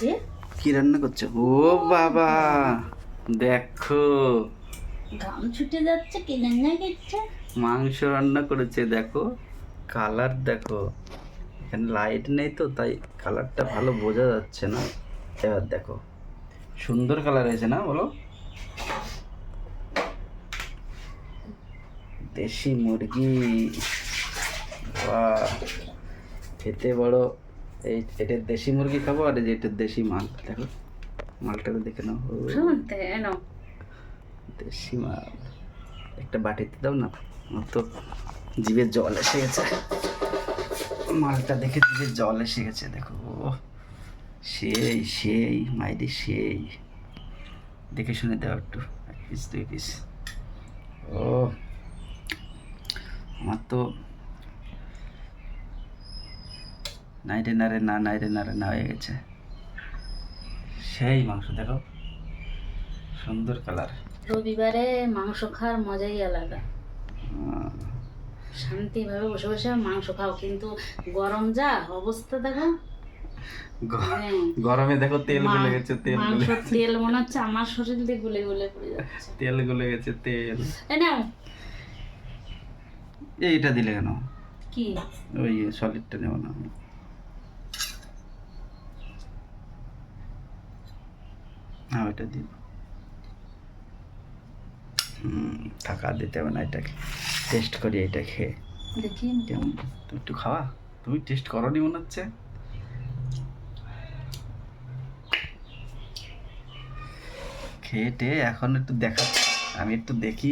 যে কি রান্না করছ? ও বাবা দেখো। ঘাম ছুটে যাচ্ছে কি রান্না করছে মাংস রান্না করেছে দেখো। কালার দেখো। এখানে লাইট নেই তো তাই কালারটা ভালো বোঝা যাচ্ছে না। এবার দেখো। সুন্দর কালার হয়েছে না বলো? দেশি মুরগি। বাহ। খেতে বড় এই এটা দেশি মুরগি খাব আর এটা দেশি মাল। দেখো মালটাকে দেখে নাও। নাও। দেশি মাল। একটা বাটিতে দাও না আমার তো জিভে জল এসে গেছে। মালটা দেখে জিভে জল এসে গেছে দেখো। সেই সেই মাইরি সেই। দেখে শুনে দাও একটু এক পিস দুই পিস ও আমার তো নাই রে না রে না হয়ে গেছে। সেই মাংস দেখো। সুন্দর কালার। রবিবারে মাংস খাওয়ার মজাই আলাদা। শান্তিভাবে বসে বসে মাংস খাও কিন্তু গরম যা অবস্থা দেখো। হ্যাঁ। গরমে দেখো তেল গুলে গেছে তেল মাংস তেল মনে হচ্ছে আমার শরীর দিয়ে গুলে গুলে পড়ে যাচ্ছে। তেল গুলে গেছে তেল। এই নাও। এইটা দিলে কেন? কি? ওই সলিডটা নেব না। হ্যাঁ ওইটা দিব। হুম, থাকা দিতে হবে না এটাকে। টেস্ট করি এটা খেয়ে দেখি। কেমন? তুমি একটু খাওয়া? তুমি টেস্ট করো নি মনে হচ্ছে? খেয়ে টেয়ে এখন একটু দেখা আমি একটু দেখি।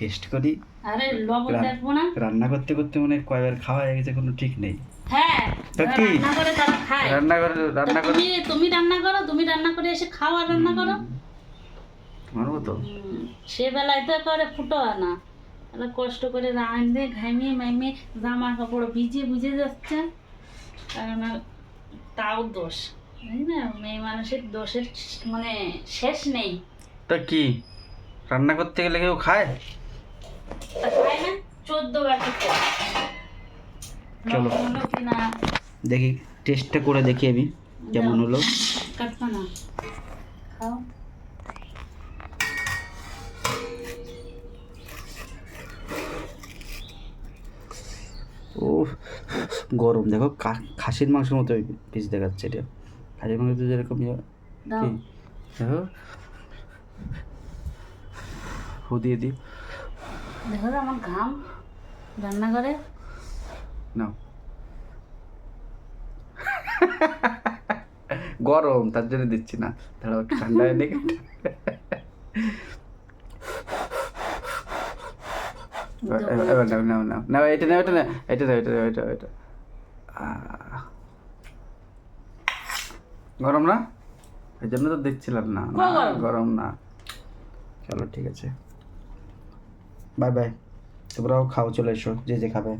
টেস্ট করি। আরে লবণ দেখব না। রান্না করতে করতে মনে হয় কয়বার খাওয়া হয়ে গেছে কোনো ঠিক নেই। হ্যাঁ তা কি? রান্না করে তারা খায়। রান্না করে রান্না করে তুমি তুমি রান্না করো তুমি রান্না করে এসে খাও আর রান্না করো। মতো হুম, সে বেলায় তো করে ফুটো না। তাহলে কষ্ট করে রাঁধে ঘামিয়ে মাইমিয়ে জামা কাপড় ভিজে বুঝে যাচ্ছে। কারণ তাও দোষ। না মেয়ে মানুষের দোষের মানে শেষ নেই। তা কি? রান্না করতে গেলে কেউ খায়? তা চোদ্দ বাটি চলো। দেখি টেস্টটা করে দেখি আমি। কেমন হলো? কাটবা না। খাও। ও গরম। দেখো খাসির মাংসের মতো পিস দেখাচ্ছে এটা। খাসির মাংস তো যেরকম ইয়ে, দেখো। ফু দিয়ে দিই। দেখো আমার ঘাম রান্না করে নাও। গরম তার জন্য দিচ্ছি না। দাঁড়াও ঠান্ডা দেখে। এবার নাও নাও নাও। নাও এটা নাও এটা না এটা নাও এটা নাও এটা এটা। আহ। গরম না? এই জন্য তো দেখছিলাম না। গরম না। চলো ঠিক আছে। বাই বাই তোমরাও খাও চলে এসো যে যে খাবে।